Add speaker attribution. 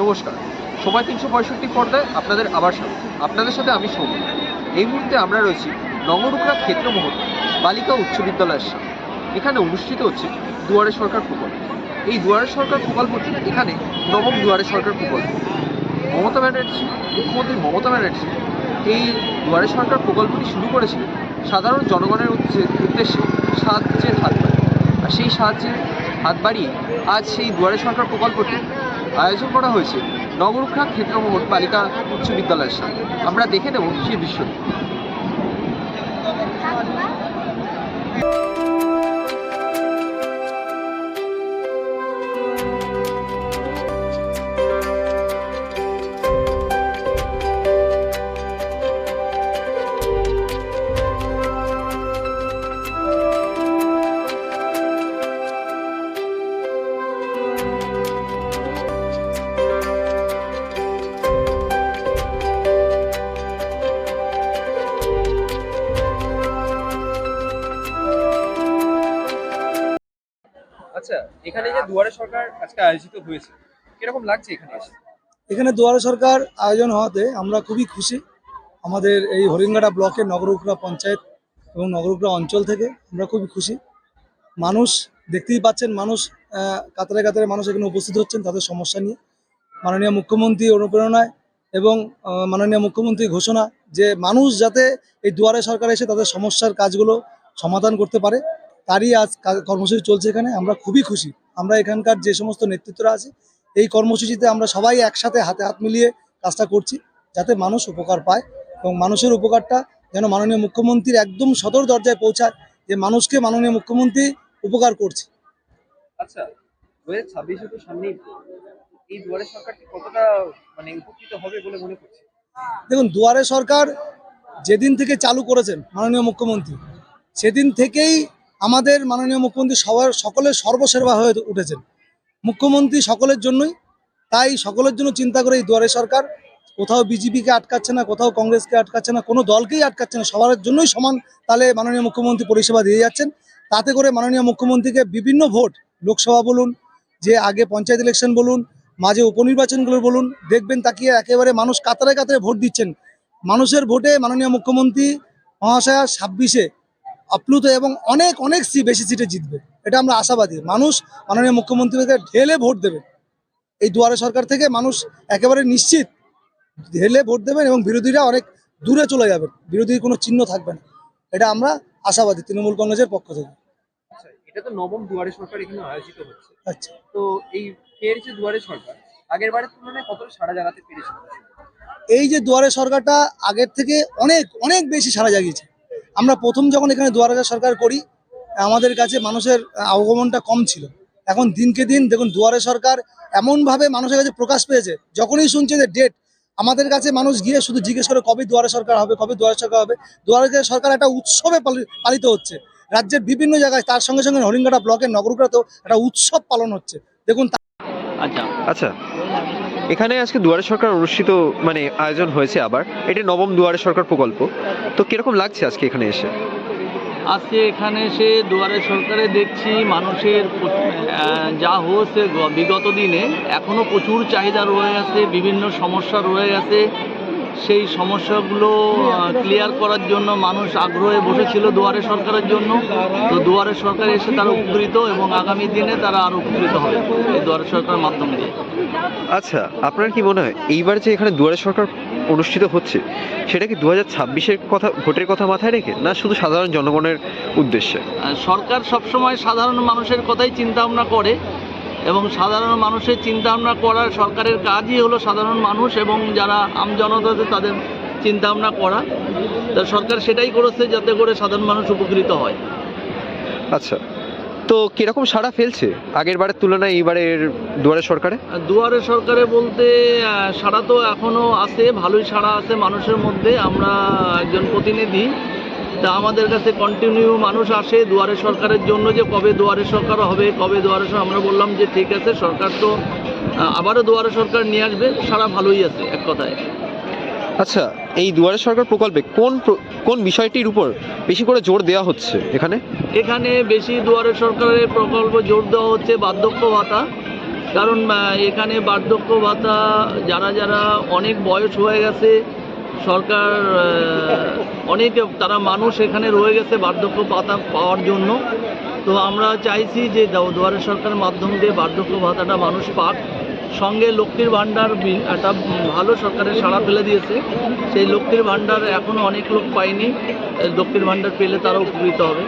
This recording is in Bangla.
Speaker 1: নমস্কার। সময় তিনশো পঁয়ষট্টি পর্দায় আপনাদের আবার স্বাগত। আপনাদের সাথে আমি সৌম্য। এই মুহূর্তে আমরা রয়েছি নগরুকরা ক্ষেত্রমোহন বালিকা উচ্চ বিদ্যালয়ের সামনে। এখানে অনুষ্ঠিত হচ্ছে দুয়ারে সরকার প্রকল্প। এই দুয়ারে সরকার প্রকল্পটি এখানে নবম দুয়ারে সরকার প্রকল্প। মমতা ব্যানার্জি, মুখ্যমন্ত্রী মমতা ব্যানার্জি এই দুয়ারে সরকার প্রকল্পটি শুরু করেছিলেন সাধারণ জনগণের উদ্দেশ্যে সাহায্যের হাত বাড়িয়ে। আর সেই সাহায্যের হাত বাড়িয়ে আজ সেই দুয়ারে সরকার প্রকল্পটি আয়োজন করা হয়েছে। নবরক্ষা ক্ষেত্রমোহন বালিকা উচ্চ বিদ্যালয়ের সামনে। আমরা দেখে নেব সেই দৃশ্যটি দুয়ারে সরকার আজকে আয়োজিত হয়েছে? কীরকম লাগছে এখানে এসে?
Speaker 2: এখানে দুয়ারে সরকার আয়োজন হওয়াতে আমরা খুবই খুশি। আমাদের এই হরিঙ্গাটা ব্লকের নগরুকরা পঞ্চায়েত এবং নগরুকরা অঞ্চল থেকে আমরা খুবই খুশি। মানুষ, দেখতেই পাচ্ছেন মানুষ কাতারে কাতারে মানুষ এখানে উপস্থিত হচ্ছেন তাদের সমস্যা নিয়ে। মাননীয় মুখ্যমন্ত্রী অনুপ্রেরণায় এবং মাননীয় মুখ্যমন্ত্রী ঘোষণা যে মানুষ যাতে এই দুয়ারে সরকার এসে তাদের সমস্যার কাজগুলো সমাধান করতে পারে, তারই আজ কর্মসূচি চলছে এখানে। আমরা খুবই খুশি। আমরা এখানকার যে সমস্ত নেতৃত্বরা আছে এই কর্মসূচিতে আমরা সবাই একসাথে হাতে হাত মিলিয়ে কাজটা করছি যাতে মানুষ উপকার পায় এবং মানুষের উপকারটা যেন মাননীয় মুখ্যমন্ত্রীর একদম সদর দরজায় পৌঁছায় যে মানুষকে মাননীয় মুখ্যমন্ত্রী উপকার করছে।
Speaker 1: আচ্ছা দু হাজার ছাব্বিশে তো সামনেই এই দুয়ারে সরকারটি কতটা মানে উপকৃত হবে বলে মনে করছে?
Speaker 2: দেখুন দুয়ারে সরকার যেদিন থেকে চালু করেছেন মাননীয় মুখ্যমন্ত্রী সেদিন থেকেই আমাদের মাননীয় মুখ্যমন্ত্রী সবার সকলের সর্বসেবা হয়ে উঠেছেন। মুখ্যমন্ত্রী সকলের জন্যই, তাই সকলের জন্য চিন্তা করে এই দুয়ারে সরকার, কোথাও বিজেপিকে আটকাচ্ছে না, কোথাও কংগ্রেসকে আটকাচ্ছে না, কোনো দলকেই আটকাচ্ছে না, সবার জন্যই সমান তাহলে মাননীয় মুখ্যমন্ত্রী পরিষেবা দিয়ে যাচ্ছেন। তাতে করে মাননীয় মুখ্যমন্ত্রীকে বিভিন্ন ভোট, লোকসভা বলুন, যে আগে পঞ্চায়েত ইলেকশন বলুন, মাঝে উপনির্বাচনগুলো বলুন, দেখবেন তাকিয়ে একেবারে মানুষ কাতারে কাতারে ভোট দিচ্ছেন। মানুষের ভোটে মাননীয় মুখ্যমন্ত্রী মহাশয়া ছাব্বিশে আপ্লুত এবং অনেক অনেক সি বেশি সিটে জিতবে। এটা আমরা আশাবাদী। মানুষ মাননীয় মুখ্যমন্ত্রীকে ঢেলে ভোট দেবে। এই দুয়ারে সরকার থেকে মানুষ একেবারে নিশ্চিত ঢেলে ভোট দেবেন এবং বিরোধীরা অনেক দূরে চলে যাবেন। বিরোধীর কোনো চিহ্ন থাকবে না। এটা আমরা আশাবাদী তৃণমূল কংগ্রেসের পক্ষ থেকে।
Speaker 1: আচ্ছা এটা তো নবম দুয়ারে সরকার এখানে আয়োজিত হচ্ছে।
Speaker 2: আচ্ছা।
Speaker 1: তো এই ফের যে দুয়ারে সরকার আগের বারের তুলনায় কতটা সাড়া জাগাতে পেরেছে?
Speaker 2: এই যে দুয়ারে সরকারটা আগের থেকে অনেক অনেক বেশি সারা জাগিয়েছে। আমরা প্রথম যখন এখানে দুয়ারে সরকার করি আমাদের কাছে মানুষের আগমনটা কম ছিল। এখন দিনকে দিন দেখুন দুয়ারে সরকার এমনভাবে মানুষের কাছে প্রকাশ পেয়েছে যখনই শুনছে যে ডেট আমাদের কাছে মানুষ গিয়ে শুধু জিজ্ঞেস করে কবে দুয়ারে সরকার হবে কবে দুয়ারে সরকার হবে। দুয়ারে সরকার একটা উৎসবে পালি- পালিত হচ্ছে। রাজ্যের বিভিন্ন জায়গায় তার সঙ্গে সঙ্গে হরিঙ্গাটা ব্লকের নগরগুলোতেও একটা উৎসব পালন হচ্ছে। দেখুন
Speaker 3: আচ্ছা।
Speaker 1: আচ্ছা। এখানে আজকে দুয়ারে সরকার অনুষ্ঠিত মানে আয়োজন হয়েছে আবার। এটা নবম দুয়ারে সরকার প্রকল্প। তো কীরকম লাগছে আজকে এখানে এসে?
Speaker 3: আজকে এখানে এসে দুয়ারে সরকারে দেখছি মানুষের যা হয়েছে বিগত দিনে এখনও প্রচুর চাহিদা রয়ে আছে, বিভিন্ন সমস্যা রয়ে আছে। সেই সমস্যাগুলো ক্লিয়ার করার জন্য মানুষ আগ্রহে বসেছিল দুয়ারে সরকারের জন্য। তো দুয়ারে সরকার এসে তারা উপকৃত এবং আগামী দিনে তারা আরও উপকৃত হবে এই দুয়ারে সরকারের মাধ্যমে। দিয়ে
Speaker 1: আচ্ছা আপনার কি মনে হয় এইবার যে এখানে দুয়ারে সরকার অনুষ্ঠিত হচ্ছে সেটা কি দু হাজার ছাব্বিশের কথা ভোটের কথা মাথায় রেখে না শুধু সাধারণ জনগণের উদ্দেশ্যে?
Speaker 3: সরকার সবসময় সাধারণ মানুষের কথাই চিন্তা ভাবনা করে এবং সাধারণ মানুষের চিন্তা ভাবনা করার সরকারের কাজই হলো সাধারণ মানুষ এবং যারা আমজনতাদের তাদের চিন্তা ভাবনা করা। তা সরকার সেটাই করেছে যাতে করে সাধারণ মানুষ উপকৃত হয়।
Speaker 1: আচ্ছা তো কীরকম সাড়া ফেলছে আগের বারের তুলনায় এইবারের দুয়ারে সরকারে?
Speaker 3: দুয়ারে সরকারে বলতে সাড়া তো এখনও আছে ভালোই সাড়া আছে মানুষের মধ্যে। আমরা একজন প্রতিনিধি তা আমাদের কাছে কন্টিনিউ মানুষ আসে দুয়ারে সরকারের জন্য যে কবে দুয়ারে সরকার হবে কবে দুয়ারে সরকার আমরা বললাম যে ঠিক আছে সরকার তো আবারও দুয়ারে সরকার নিয়ে আসবে সারা ভালোই আছে এক কথায়।
Speaker 1: আচ্ছা এই দুয়ারে সরকার প্রকল্পে কোন কোন বিষয়টির উপর বেশি করে জোর দেওয়া হচ্ছে এখানে?
Speaker 3: এখানে বেশি দুয়ারে সরকারের প্রকল্প জোর দেওয়া হচ্ছে বার্ধক্য ভাতা। কারণ এখানে বার্ধক্য ভাতা যারা যারা অনেক বয়স হয়ে গেছে সরকার অনেক তারা মানুষ এখানে রয়ে গেছে বার্ধক্য ভাতা পাওয়ার জন্য। তো আমরা চাইছি যে দুয়ারের দুয়ারে সরকারের মাধ্যম দিয়ে বার্ধক্য ভাতাটা মানুষ পাক। সঙ্গে লক্ষ্মীর ভাণ্ডার একটা ভালো সরকারের সাড়া ফেলে দিয়েছে। সেই লক্ষ্মীর ভাণ্ডার এখনও অনেক লোক পায়নি। লক্ষ্মীর ভাণ্ডার পেলে তারা উপকৃত হবে।